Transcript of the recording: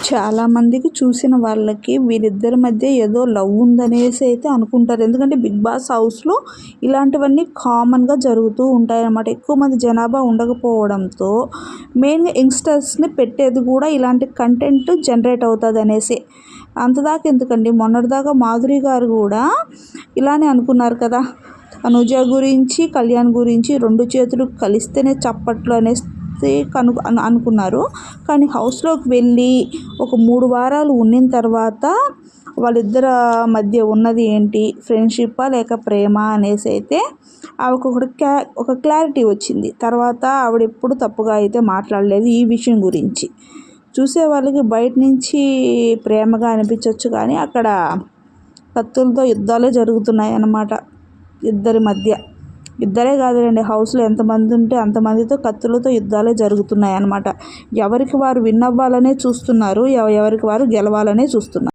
చాలామందికి చూసిన వాళ్ళకి వీరిద్దరి మధ్య ఏదో లవ్ ఉందనేసి అయితే అనుకుంటారు. ఎందుకంటే బిగ్ బాస్ హౌస్లో ఇలాంటివన్నీ కామన్గా జరుగుతూ ఉంటాయన్నమాట. ఎక్కువ మంది జనాభా ఉండకపోవడంతో మెయిన్గా యంగ్స్టర్స్ని పెట్టేది కూడా ఇలాంటి కంటెంట్ జనరేట్ అవుతుంది అనేసి అంతదాకా ఎందుకండి? మొన్నటిదాకా మాధురి గారు కూడా ఇలానే అనుకున్నారు కదా. అనుజ గురించి కళ్యాణ్ గురించి రెండు చేతులు కలిస్తేనే చప్పట్లు అనేసి కను అనుకున్నారు. కానీ హౌస్లోకి వెళ్ళి ఒక మూడు వారాలు ఉండిన తర్వాత వాళ్ళిద్దరి మధ్య ఉన్నది ఏంటి? ఫ్రెండ్షిప్పా లేక ప్రేమ అనేసి అయితే ఆవిడకు ఒక క్లా ఒక క్లారిటీ వచ్చింది. తర్వాత ఆవిడ ఎప్పుడు తప్పుగా అయితే మాట్లాడలేదు ఈ విషయం గురించి. చూసే వాళ్ళకి బయట నుంచి ప్రేమగా అనిపించవచ్చు కానీ అక్కడ కత్తులతో యుద్ధాలే జరుగుతున్నాయి అన్నమాట ఇద్దరి మధ్య. ఇద్దరే కాదులేండి. హౌస్లో ఎంతమంది ఉంటే అంతమందితో కత్తులతో యుద్ధాలే జరుగుతున్నాయి అన్నమాట ఎవరికి వారు విన్ అవ్వాలనే చూస్తున్నారు ఎవరికి వారు గెలవాలనే చూస్తున్నారు.